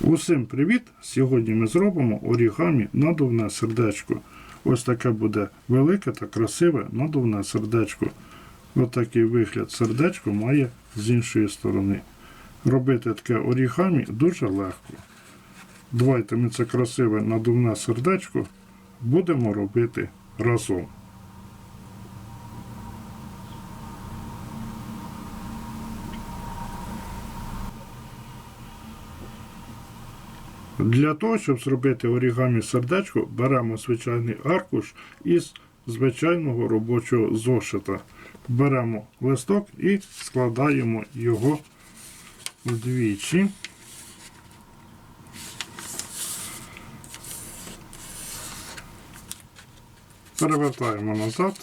Усім привіт! Сьогодні ми зробимо орігамі надувне сердечко. Ось таке буде велике та красиве надувне сердечко. Ось такий вигляд сердечко має з іншої сторони. Робити таке орігамі дуже легко. Давайте ми це красиве надувне сердечко будемо робити разом. Для того, щоб зробити орігамі сердечко, беремо звичайний аркуш із звичайного робочого зошита. Беремо листок і складаємо його вдвічі. Перевертаємо назад,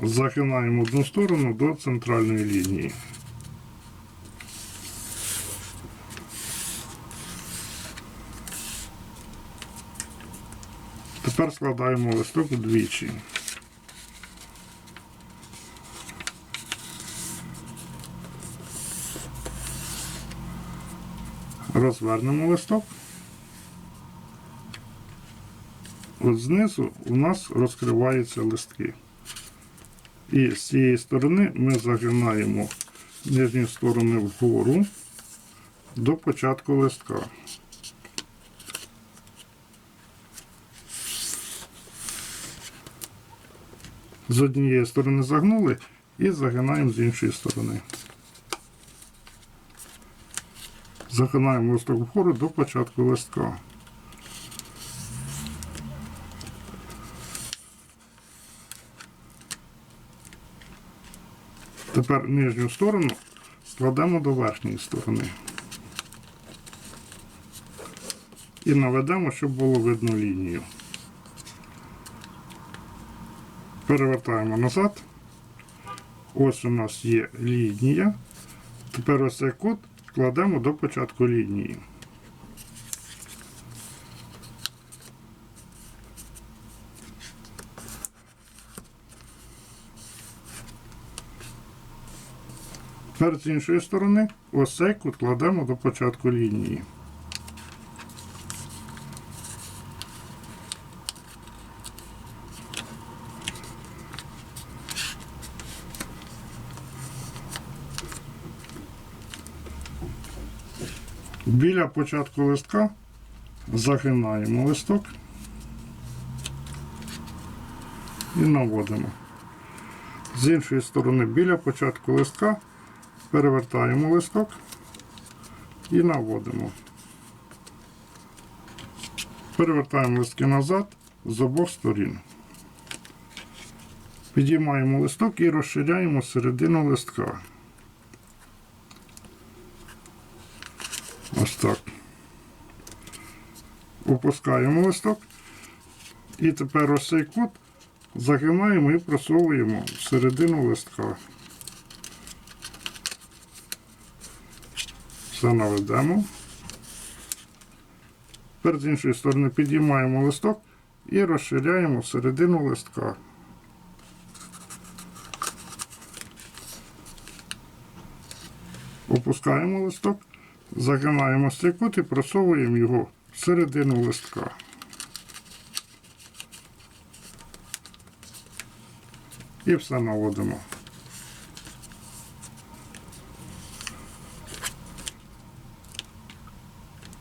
загинаємо одну сторону до центральної лінії. Тепер складаємо листок вдвічі. Розвернемо листок. От знизу у нас розкриваються листки. І з цієї сторони ми загинаємо нижні сторони вгору до початку листка. З однієї сторони загнули і загинаємо з іншої сторони. Загинаємо листок вгору до початку листка. Тепер нижню сторону складемо до верхньої сторони. І наведемо, щоб було видно лінію. Перевертаємо назад. Ось у нас є лінія. Тепер ось цей кут кладемо до початку лінії. Тепер з іншої сторони ось цей кут кладемо до початку лінії. Біля початку листка загинаємо листок і наводимо. З іншої сторони, біля початку листка перевертаємо листок і наводимо. Перевертаємо листки назад з обох сторін. Підіймаємо листок і розширяємо середину листка. Ось так. Опускаємо листок. І тепер ось цей кут загинаємо і просовуємо всередину листка. Все наведемо. Тепер з іншої сторони підіймаємо листок і розширяємо всередину листка. Опускаємо листок. Загинаємо кут і просовуємо його всередину листка. І все наводимо.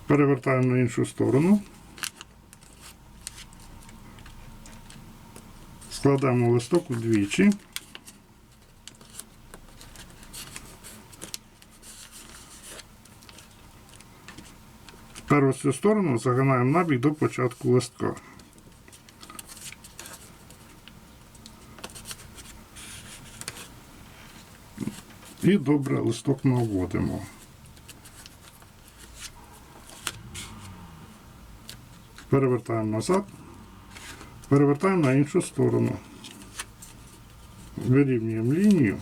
Перевертаємо на іншу сторону. Складаємо листок удвічі. Цю сторону загинаємо набік до початку листка. І добре листок наводимо. Перевертаємо назад, перевертаємо на іншу сторону. Вирівнюємо лінію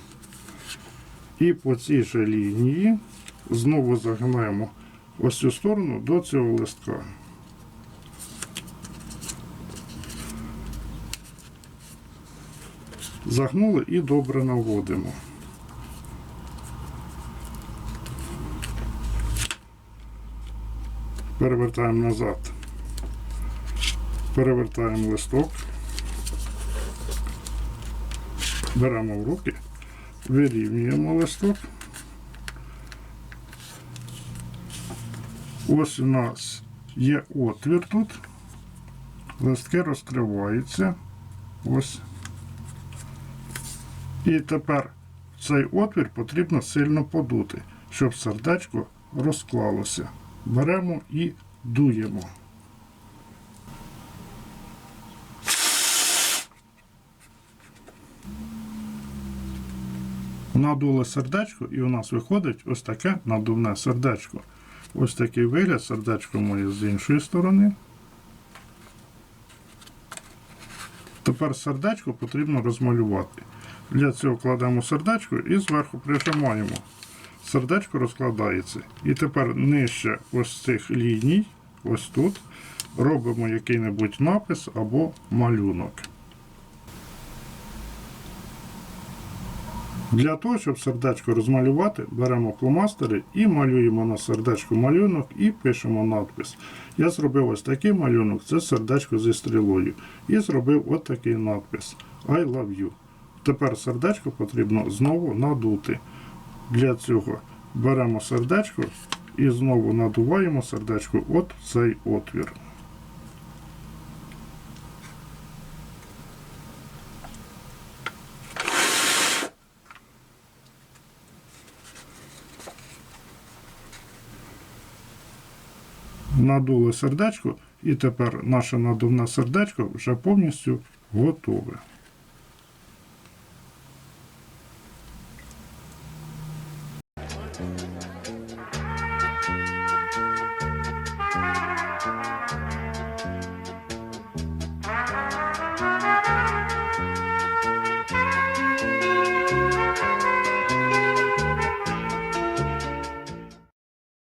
і по цій же лінії знову загинаємо ось цю сторону до цього листка. Загнули і добре наводимо. Перевертаємо назад. Перевертаємо листок. Беремо в руки, вирівнюємо листок. Ось у нас є отвір тут. Листки розкриваються. Ось. І тепер цей отвір потрібно сильно подути, щоб сердечко розклалося. Беремо і дуємо. Надуло сердечко, і у нас виходить ось таке надувне сердечко. Ось такий вигляд сердечко моє з іншої сторони. Тепер сердечко потрібно розмалювати. Для цього кладемо сердечко і зверху прижимаємо. Сердечко розкладається. І тепер нижче ось цих ліній, ось тут, робимо який-небудь напис або малюнок. Для того, щоб сердечко розмалювати, беремо фломастери і малюємо на сердечко малюнок і пишемо надпис. Я зробив ось такий малюнок, це сердечко зі стрілою. І зробив от такий надпис I love you. Тепер сердечко потрібно знову надути. Для цього беремо сердечко і знову надуваємо сердечко от цей отвір. Надуло сердечко, і тепер наше надувне сердечко вже повністю готове.